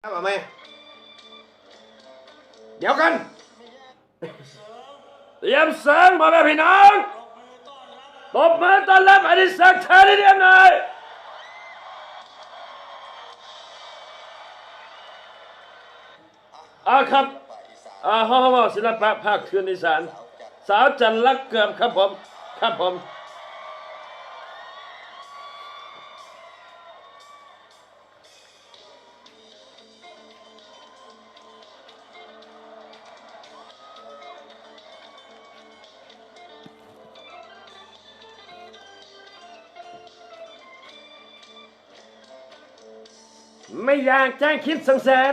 เอาไหมเดี๋ยวกัน เตรียมเสียงมาแม่พี่น้องตบมือต้อนรับอดิศักดิ์เทนิเดียมหน่อยอาครับอ่าฮ่อฮ่อศิลปะภาคคืนอีสาน สาวจันลักเกือบครับผม ครับผม ไม่อยากจะคิดสงสาร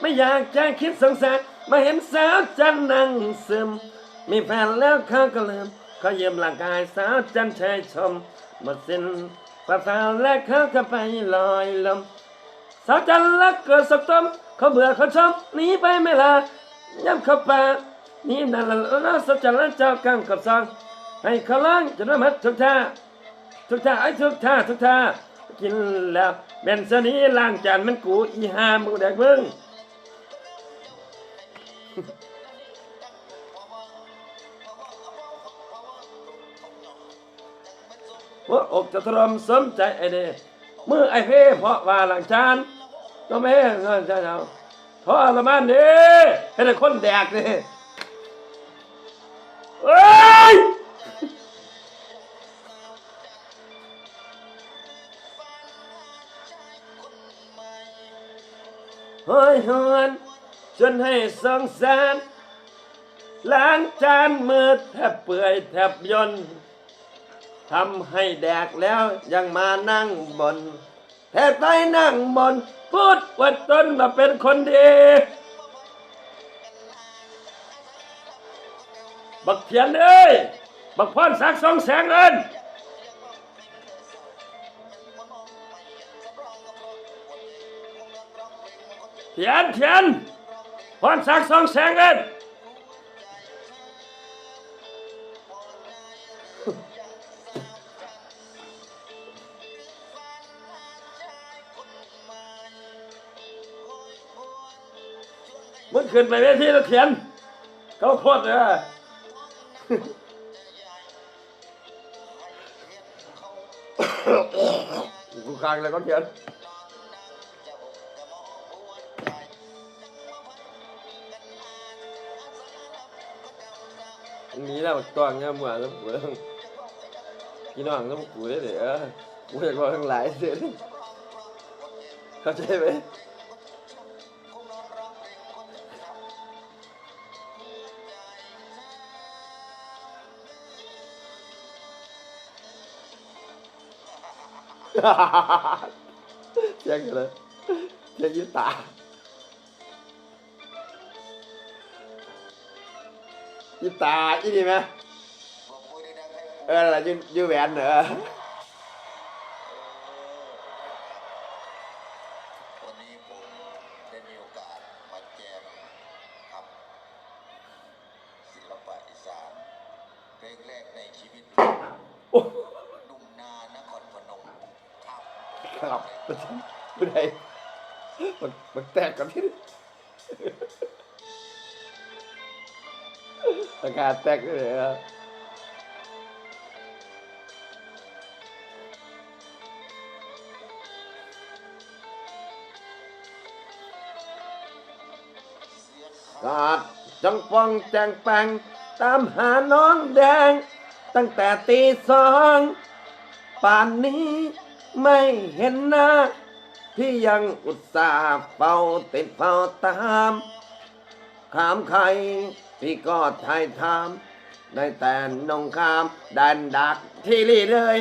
ไม่อยากจะคิดสงสาร มาเห็นสาวจันนั่งซึม มีแฟนแล้วเขาก็ลืมเขาเยี่ยมร่างกายสาวจันเชยชมหมดสิ้นฝ่าฝ่าและเขาก็ไปลอยลม สาวจันรักเกิดสกตมเขาเบื่อเขาชอบหนีไปไม่ลาย้ำเข้าป่านี่นั่นละแล้วสาวจันรักเจ้ากำกับซองให้เขาล้างจะน้ำมัดทุกท่าทุกท่าไอ้ทุกท่าทุกท่ากินแล้ว เบนสนีล้างจานมันกูอีหามึงแดกมึงหัวอกจะทรมสมใจไอเด้มือไอเพ่เพราะว่าหลังจานก็ไม่เงินจะเอาทรมานเด้ให้ได้คนแดกเด้ เฮ้ยเฮือนจนให้สงสารล้างจานมือแทบเปื่อยแทบย่นทำให้แดกแล้วยังมานั่งบนแทบไปนั่งบน พูดว่าตนมาเป็นคนดีบักเทียนเอ้ย บักพรสักสองแสงเอิน เทียนเทียนพรสักสองแสงเอินมึงขึ้นไปเวทีแล้วเขียน เขาโคตรเลยกูคางเลยก็เขียน อันนี้แหละมันตัวเงี้ยเหมือนแล้วเหมือนพี่น้องต้องกูได้เดี๋ยวกูอยากบอกทั้งหลายเสียดิเข้าใจไหมเจ๊งเลยเจ๊งยิ้มตา ยิ้มตาอีนี่ไหมเอออะไรยืนยืนแหวนเหรอวันนี้ผมได้มีโอกาสมาแจมกับศิลปะอีสานเพลงแรกในชีวิตโอ้หนุ่มนานครพนมครับครับไม่ได้มันมันแตกก่อนที่ อากาศแตกเลยกาดจังปองแจงแปงตามหาน้องแดง ตั้งแต่ตีสองป่านนี้ไม่เห็นหน้า พี่ยังอุตส่าห์เฝ้าติดเฝ้าตาม ถามใคร พี่ก็ทยทาม ได้แต่นงคามดันดักที่รีเลย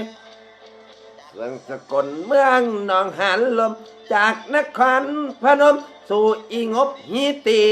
เมืองสกลเมืองหนองหันลม จากนครพนม สู่อีงบฮีตี